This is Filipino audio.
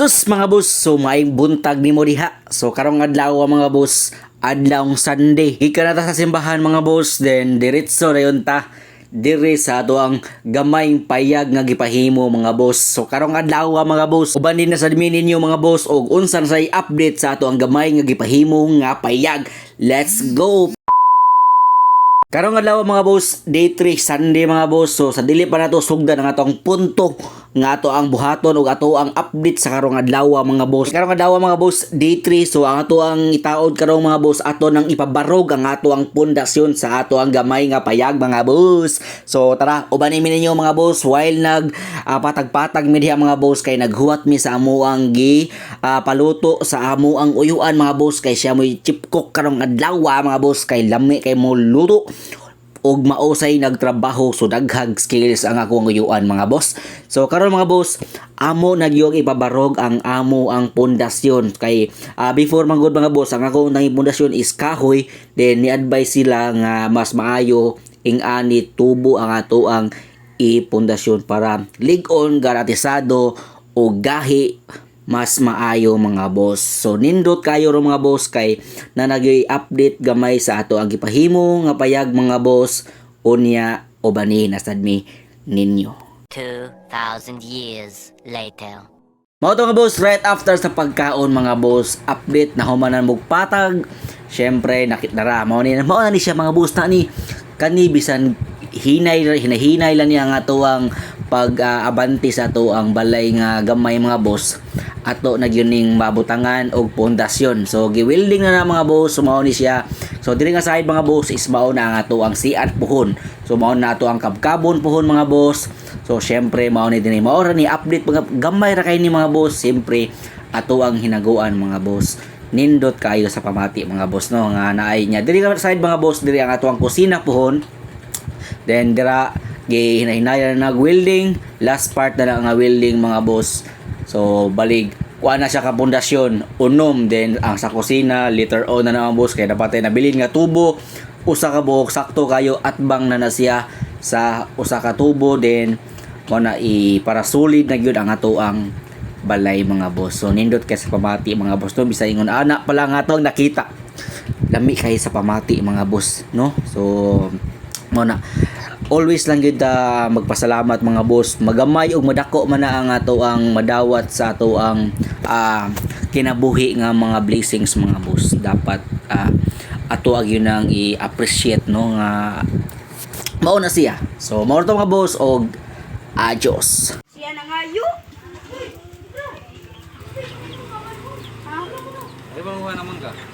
Sus mga boss, so maayong buntag ni mo diha. So karong adlaw mga boss, adlawng Sunday. Ika na ta sa simbahan mga boss, then diretso na yun ta dire sa ato ang gamayng payag nga gipahimo mga boss. So karong adlaw mga boss, uban din na sa ninyo mga boss og unsan say update sa ato ang gamay nga gipahimo nga payag. Let's go! Karong adlaw mga boss, day 3 Sunday mga boss. So sa dili pa nato sugdan ang atong punto nga ato ang buhaton ug ato ang update sa karong adlaw mga boss. Karong adlaw mga boss, day 3 so ang ato ang itaod karong mga boss ato nang ipabarog ang ato ang pundasyon sa ato ang gamay nga payag mga boss. So tara, ubanin mi ninyo mga boss while nag ah, patag-patag mi diha mga boss kay naghuwat mi sa amo ang gi ah, paluto sa amo ang uyuan mga boss kay siya mo chip cook karong adlaw mga boss kay lami kay mo luto og mausay nagtrabaho. So daghag skills ang akong uyuan mga boss. So karon mga boss, amo nagyog ipabarog ang amo ang pundasyon. Kay ah, before manggod mga boss, ang akong nanging pundasyon is kahoy. Then ni-advise sila nga mas maayo ing ani tubo ang ato ang ipundasyon para ligon garantisado o gahi mas maayo mga boss. So nindot kayo ro mga boss kay na nag-update gamay sa ato ang gipahimo nga payag mga boss unya obani na sadmi ninyo. 2,000 years later. Mao to nga boss right after sa pagkaon mga boss update na humanan mog patag. Syempre nakit na ra mao ni mao na ni siya mga boss na ni kani bisan hinay hinahinay lang niya nga tuwang pag ah, abanti sa to ang balay nga gamay mga boss. Ato na gyuning mabutangan og pundasyon. So giwilding na na mga boss so mao ni siya. So diri nga side mga boss is mao na ang ato ang siat puhon. So mao na ato ang kabkabon puhon mga boss. So syempre mao ni dinhi mao ni update mga gamay ra kay ni mga boss. Syempre ato ang hinaguan mga boss. Nindot kayo sa pamati mga boss no? Nga naay niya. Diri side mga boss diri ang ato ang kusina puhon. Then dira gi hinahinayan na nag welding, last part na lang nga welding mga boss. So balig kuha na siya ka pundasyon, unom then ang sa kusina. Later on na naman boss. Kay dapat ay nabilin nga tubo. Usa ka buhok sakto kayo at bang na na siya sa usa ka tubo. Then mo na i para solid na gyud ang ato ang balay mga boss. So nindot kay sa pamati mga boss. No bisay ingon ana pala nga to nakita. Lami kay sa pamati mga boss. No. So mo na always lang gyud ta magpasalamat mga boss magamay ug madako man na ang ato ang madawat sa ato ang ah, kinabuhi nga mga blessings mga boss dapat ah, ato ag yun ang i-appreciate no nga mao na siya so mao to mga boss og adios Siya na nga yu. Di ba naman ka?